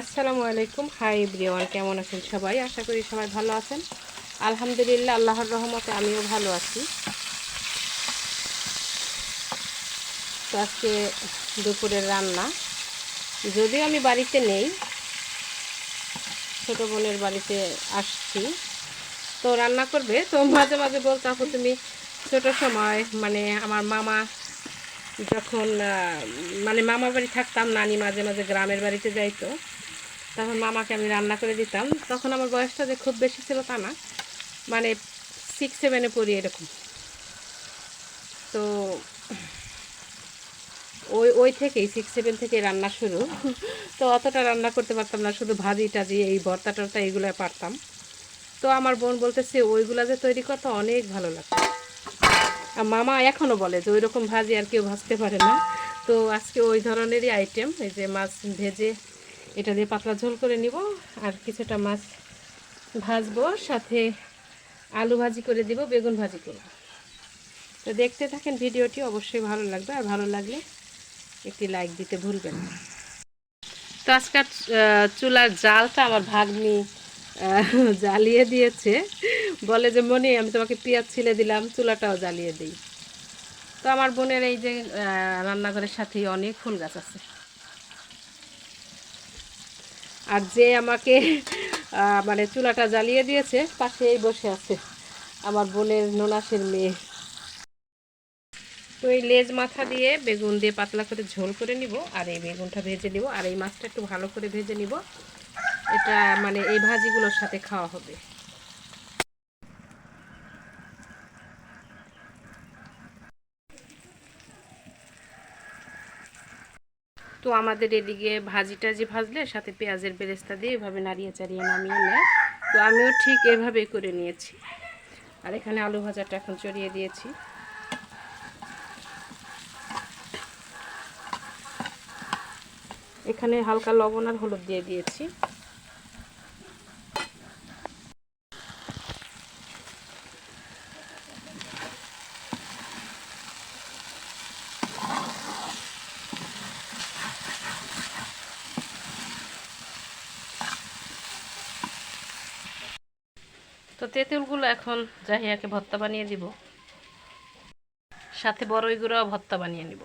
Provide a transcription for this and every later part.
আসসালামু আলাইকুম। হাই ব্রিওয়ান কেমন আছেন সবাই? আশা করি সবাই ভালো আছেন। আলহামদুলিল্লাহ, আল্লাহর রহমতে আমিও ভালো আছি। তো আজকে দুপুরের রান্না। যদিও আমি বাড়িতে নেই, ছোটো বোনের বাড়িতে আসছি। তো রান্না করবে। তো মাঝে মাঝে বলতে, আপু, তুমি ছোটো সময় মানে আমার মামা যখন মানে মামা বাড়ি থাকতাম, নানি মাঝে মাঝে গ্রামের বাড়িতে যাইতো। তখন মামাকে আমি রান্না করে দিতাম, তখন আমার বয়সটা যে খুব বেশি ছিল তা না। মানে সিক্স সেভেনে পড়ি এরকম। তো ওই ওই থেকেই সিক্স সেভেন থেকে রান্না শুরু। তো অতটা রান্না করতে পারতাম না, শুধু ভাজি টাজি, এই ভর্তা টর্তা এইগুলো পারতাম। তো আমার বোন বলতেছে, ওইগুলা যে তৈরি করতে অনেক ভালো লাগতো। আর মামা এখনও বলে যে ওই রকম ভাজি আর কেউ ভাজতে পারে না। তো আজকে ওই ধরনেরই আইটেম এই যে মাছ ভেজে এটা দিয়ে পাতলা ঝোল করে নিব আর কিছুটা মাছ ভাজবো, সাথে আলু ভাজি করে দিব, বেগুন ভাজি করব। তো দেখতে থাকেন ভিডিওটি, অবশ্যই ভালো লাগবে। আর ভালো লাগলে একটি লাইক দিতে ভুলবেন না। তো আজকাল চুলার জালটা আমার ভাগ্নি জ্বালিয়ে দিয়েছে। বলে যে, মনে, আমি তোমাকে পেঁয়াজ ছিলে দিলাম, চুলাটাও জ্বালিয়ে দিই। তো আমার বোনের এই যে রান্নাঘরের সাথেই অনেক ফুল গাছ আছে। আর যে আমাকে মানে চুলাটা জ্বালিয়ে দিয়েছে, পাশেই বসে আছে আমার বোনের ননাসের মেয়ে। তো এই লেজ মাথা দিয়ে বেগুন দিয়ে পাতলা করে ঝোল করে নিব, আর এই বেগুনটা ভেজে নিব, আর এই মাছটা একটু ভালো করে ভেজে নিব। এটা মানে এই ভাজিগুলোর সাথে খাওয়া হবে। তো আমাদের এদিকে ভাজি টাজি ভাজলে, সাথে পেঁয়াজের বেরেস্তা দিয়ে এভাবে নাড়িয়ে চাড়িয়ে নামিয়ে নেয়। তো আমিও ঠিক এভাবেই করে নিয়েছি। আর এখানে আলু ভাজাটা এখন চড়িয়ে দিয়েছি। এখানে হালকা লবণ আর হলুদ দিয়ে দিয়েছি। তো তেঁতুলগুলো এখন জাহিয়াকে ভর্তা বানিয়ে দিব। সাথে বড়ই গুঁড়াও ভর্তা বানিয়ে নিব।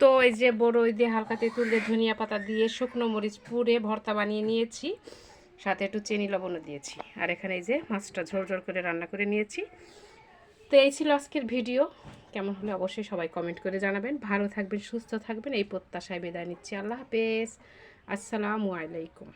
তো এই যে বড়ই দিয়ে হালকা তেঁতুল দিয়ে ধনিয়া পাতা দিয়ে শুকনো মরিচ পুড়ে ভর্তা বানিয়ে নিয়েছি। সাথে একটু চিনি লবণও দিয়েছি। আর এখানে এই যে মাছটা ঝোল ঝোল করে রান্না করে নিয়েছি। তো এই ছিল আজকের ভিডিও। কেমন হলে অবশ্যই সবাই কমেন্ট করে জানাবেন। ভালো থাকবেন, সুস্থ থাকবেন। এই প্রত্যাশায় বিদায় নিচ্ছি। আল্লাহ হাফেজ। আসসালামু আলাইকুম।